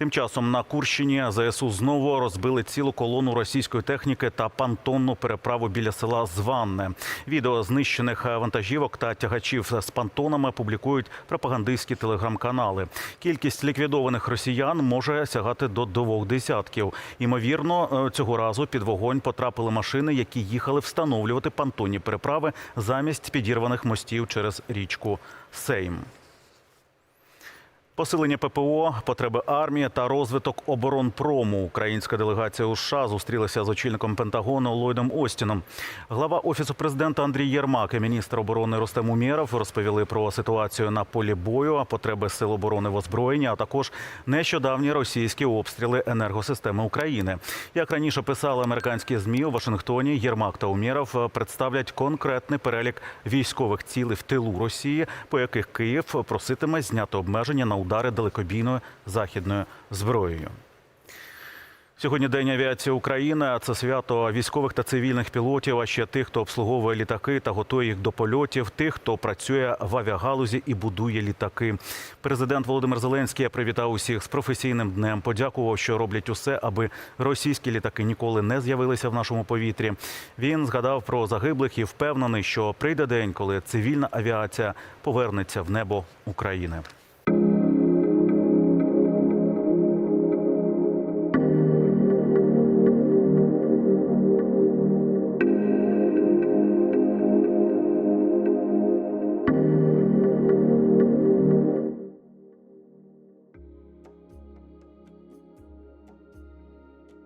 Тим часом на Курщині ЗСУ знову розбили цілу колону російської техніки та пантонну переправу біля села Званне. Відео знищених вантажівок та тягачів з пантонами публікують пропагандистські телеграм-канали. Кількість ліквідованих росіян може сягати до двох десятків. Імовірно, е, цього разу під вогонь потрапили машини, які їхали встановлювати пантонні переправи замість підірваних мостів через річку Сейм. Посилення ППО, потреби армії та розвиток оборонпрому. Українська делегація у США зустрілася з очільником Пентагону Ллойдом Остіном. Глава офісу президента Андрій Єрмак і міністр оборони Рустем Умєров розповіли про ситуацію на полі бою, потреби сил оборони в озброєнні, а також нещодавні російські обстріли енергосистеми України. Як раніше писали американські змі у Вашингтоні, Єрмак та Умєров представлять конкретний перелік військових цілей в тилу Росії, по яких Київ проситиме зняти обмеження на удари далекобійною західною зброєю. Сьогодні день авіації України. Це свято військових та цивільних пілотів, а ще тих, хто обслуговує літаки та готує їх до польотів, тих, хто працює в авіагалузі і будує літаки. Президент Володимир Зеленський привітав усіх з професійним днем. Подякував, що роблять усе, аби російські літаки ніколи не з'явилися в нашому повітрі. Він згадав про загиблих і впевнений, що прийде день, коли цивільна авіація повернеться в небо України.